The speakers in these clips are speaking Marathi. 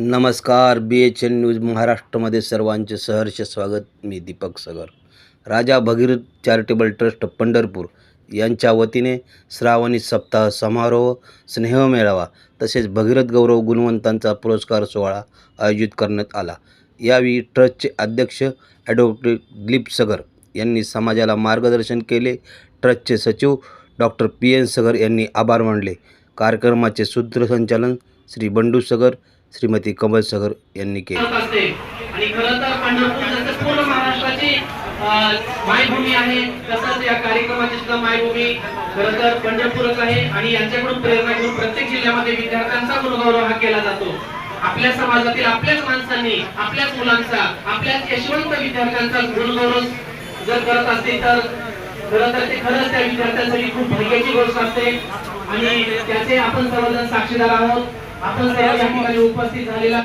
नमस्कार बी एच एन न्यूज महाराष्ट्रामध्ये सर्वांचे सहर्ष स्वागत. मी दीपक सगर. राजा भगीरथ चॅरिटेबल ट्रस्ट पंढरपूर यांच्या वतीने श्रावणी सप्ताह समारोह स्नेह मेळावा तसेच भगीरथ गौरव गुणवंतांचा पुरस्कार सोहळा आयोजित करण्यात आला. यावेळी ट्रस्टचे अध्यक्ष ॲडव्होकेट दिलीप सगर यांनी समाजाला मार्गदर्शन केले. ट्रस्टचे सचिव डॉक्टर पी एन सगर यांनी आभार मानले. कार्यक्रमाचे सूत्रसंचालन श्री बंडू सगर श्रीमती कमल सगर यांनी केली. आणि खरं तर पंढरपूर जसं पूर्ण महाराष्ट्राची मायभूमी आहे तसंच या कार्यक्रमाची सुद्धा मायभूमी खरं तर पंढरपूरच आहे. आणि यांच्याकडून प्रेरणा घेऊन प्रत्येक जिल्ह्यामध्ये विद्यार्थ्यांचा गुणगौरव हा केला जातो. आपल्या समाजातील आपल्याच माणसांनी आपल्याच मुलांचा आपल्याच यशवंत विद्यार्थ्यांचा गुणगौरव जर करत असतील तर खरं तर ते खरंच त्या विद्यार्थ्यांसाठी खूप भाग्याची गोष्ट असते. आणि त्याचे आपण सर्वजण साक्षीदार आहोत. आपण सर्व या ठिकाणी उपस्थित झालेला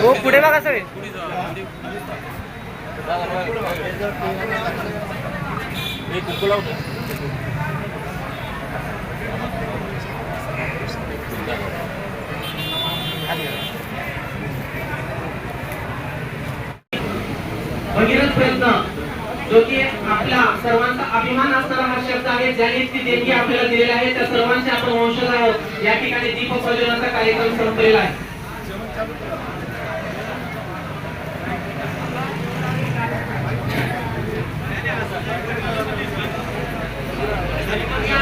हो पुढे बघा सगळे. भगीरथ प्रयत्न जो की आपला सर्वांचा अभिमान असणारा हा शब्द आहे ज्याने ती देणगी आपल्याला दिलेली आहे. त्या सर्वांचे आपण वंशज आहोत. या ठिकाणी दीप प्रज्वलनाचा कार्यक्रम संपलेला आहे. या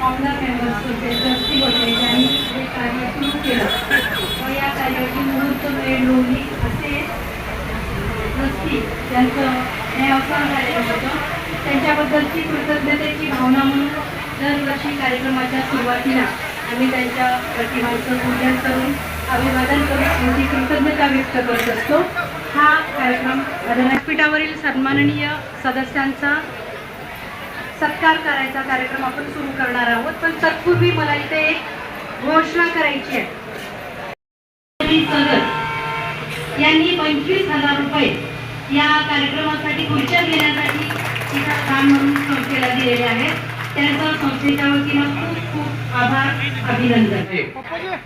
फाउंडर मेंबर्स होते ट्रस्टी होते त्यांनी हे कार्य सुरू केलं व या कार्याची मुहूर्त वेळ रोवली असे ट्रस्टी यांचं हे अवसान झालेलं होतं. त्यांच्याबद्दलची कृतज्ञतेची भावना म्हणून दरवर्षी कार्यक्रमाच्या सुरुवातीला आम्ही त्यांच्या प्रतिभांचं पूजन करून अभिवादन करून त्यांची कृतज्ञता व्यक्त करत असतो. हा कार्यक्रम व्यासपीठावरील सन्माननीय सदस्यांचा सत्कार करायचा कार्यक्रम आपण सुरू करणार आहोत. पण तत्पूर्वी मला इथे एक घोषणा करायची आहे. यांनी पंचवीस हजार रुपये या कार्यक्रमासाठी खुर्च्या घेण्यासाठी इथं काम म्हणून संस्थेला दिलेले आहेत. त्यांचा संस्थेच्या वतीनं खूप खूप आभार अभिनंदन.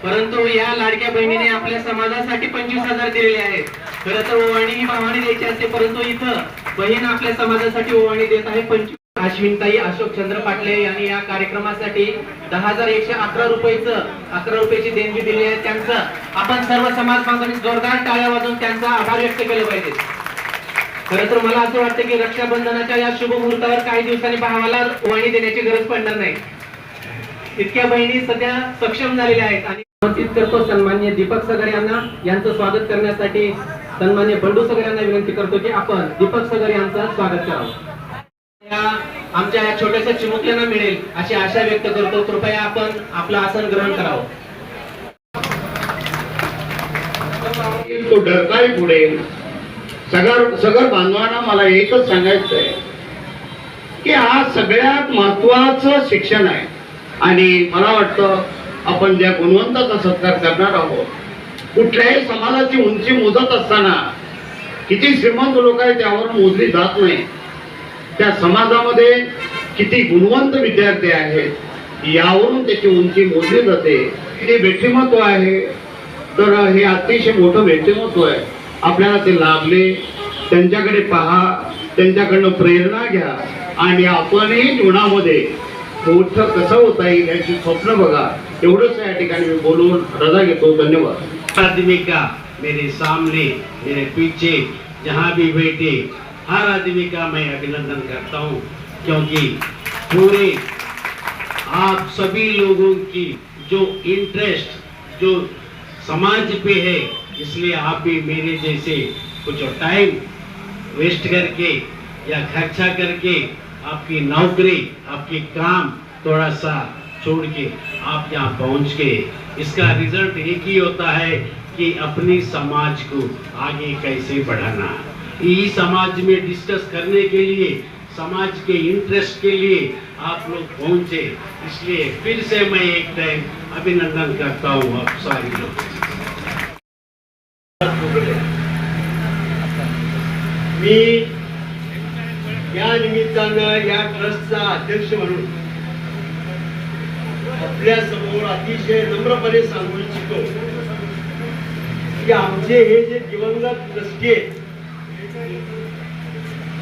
परंतु या लाडक्या बहिणीने आपल्या समाजासाठी पंचवीस हजार दिलेले आहेत. खरं तर ओवाणी ही भावाने द्यायची असते परंतु इथं बहीण आपल्या समाजासाठी ओवाणी देत आहे पंचवीस अश्विनताई अशोक चंद्र पाटले यांनी या कार्यक्रमासाठी दहा हजार एकशे अकरा रुपयेचं अकरा रुपयाची देणगी दिली आहे. त्यांचं आपण सर्व समाज बांधवांनी जोरदार टाळ्या वाजून त्यांचा आभार व्यक्त केले पाहिजे. खरं तर मला असं वाटतं की रक्षाबंधनाच्या या शुभ मुहूर्तावर काही दिवसांनी भावाला वाणी देण्याची गरज पडणार नाही. इतक्या बहिणी सध्या सक्षम झालेल्या आहेत आणि आमंत्रित करतो सन्मान्य दीपक सगर यांना. यांचं स्वागत करण्यासाठी सन्मान्य बंडू सगर यांना विनंती करतो की आपण दीपक सगर यांचं स्वागत करावं. आमच्या या छोट्याशा चिमुकल्यांना मिळेल अशी आशा व्यक्त करतो. कृपया आपण आपलं आसन ग्रहण करावं. तो डरकाळी पुढे. सगर सगर बांधवांना मला एकच सांगायचं आहे की हा सगळ्यात महत्वाचं शिक्षण आहे. आणि मला वाटतं आपण ज्या गुणवंताचा सत्कार करणार आहोत कुठल्याही समाजाची उंची मोजत असताना किती श्रीमंत लोक आहेत त्यावर मोजली जात नाही. त्या समाजामध्ये किती गुणवंत विद्यार्थी आहेत यावरून त्याची उंची मोजली जाते. हे व्यक्तिमत्व आहे. तर हे अतिशय मोठं व्यक्तिमत्व आहे. आपल्याला ते लाभले. त्यांच्याकडे पहा. त्यांच्याकडनं प्रेरणा घ्या. आणि आपणही जीवनामध्ये मोठं कसं होता येईल याची स्वप्न बघा. एवढंच या ठिकाणी मी बोलून रजा घेतो. धन्यवाद. प्राथमिका मेरे सामने मेरे पीछे जहाँ भी बैठे हर आदमी का मैं अभिनंदन करता हूँ, क्योंकि पूरे आप सभी लोगों की जो इंटरेस्ट जो समाज पे है, इसलिए आप भी मेरे जैसे कुछ टाइम वेस्ट करके या खर्चा करके आपकी नौकरी, आपके काम थोड़ा सा छोड़ के आप यहाँ पहुँच के इसका रिज़ल्ट एक ही होता है कि अपनी समाज को आगे कैसे बढ़ाना। यही समाज में डिस्कस करने के लिए समाज के इंटरेस्ट के लिए आप लोग पहुंचे। इसलिए फिर से मैं एक टाइम अभिनंदन करता हूँ आप सारे लोग मी या निमित्तानं या ट्रस्टचा अध्यक्ष म्हणून आपल्यासमोर अतिशय नम्रपणे सांगू इच्छितो की आमचे हे जे दिवंगत ट्रस्टी आहेत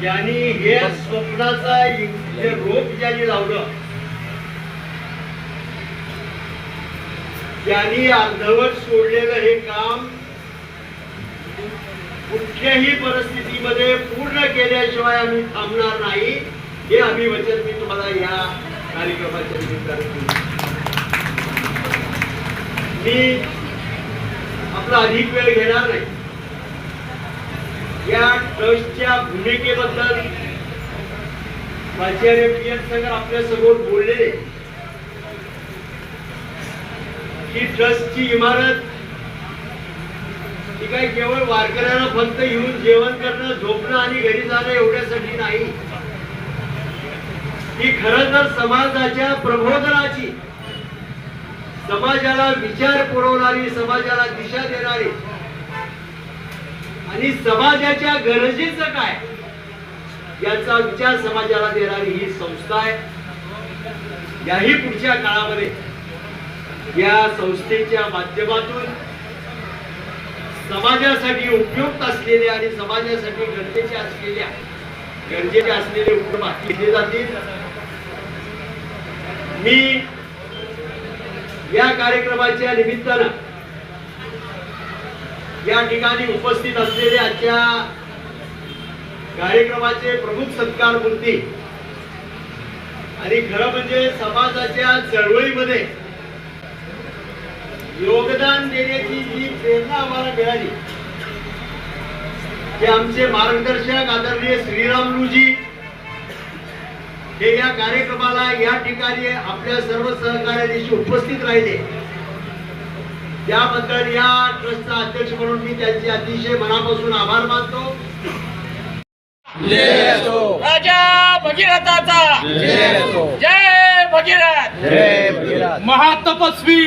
ज्यांनी हे स्वप्नाचा जे रोप ज्यांनी लावलं त्यांनी अर्धवट सोडलेलं हे काम कुठल्याही परिस्थितीमध्ये पूर्ण केल्याशिवाय आम्ही थांबणार नाही हे आम्ही वचन मी तुम्हाला या कार्यक्रमाच्या निमित्ताने. मी आपला अधिक वेळ घेणार नाही या ट्रस्टच्या भूमिकेबद्दल प्राचार्य पी एस सगर आपल्यासमोर बोललेले ही ट्रस्टची इमारत ही काय केवळ वारकऱ्यांना फक्त येऊन जेवण करणं झोपणं आणि घरी जाणं एवढ्यासाठी नाही. ही खर तर समाजाच्या प्रबोधनाची समाजाला विचार पुरवणारी समाजाला दिशा देणारी आणि समाजाच्या गरजेचं काय? याचा विचार समाजाला देणारी ही संस्था आहे. याही पुढच्या काळामध्ये या संस्थेच्या माध्यमातून समाजासाठी उपयुक्त असलेले आणि समाजासाठी गरजेचे असलेल्या गरजेचे असलेले उपक्रम हाती घेतले जातील. मी या कार्यक्रमाच्या निमित्तानं या ठिकाणी उपस्थित असलेले आजच्या कार्यक्रमाचे प्रमुख सत्कार मूर्ती आणि खरं म्हणजे समाजाच्या चळवळीमध्ये योगदान देण्याची जी प्रेरणा आम्हाला मिळाली ते आमचे मार्गदर्शक आदरणीय श्रीरामलूजी हे या कार्यक्रमाला या ठिकाणी आपल्या सर्व सहकार्याशी उपस्थित राहिले. त्याबद्दल या ट्रस्टचा अध्यक्ष म्हणून मी त्यांचे अतिशय मनापासून आभार मानतो. राजा भगीरथाचा. जय भगीरथ. महातपस्वी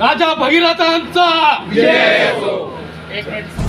राजा भगीरथांचा. एक मिनिट.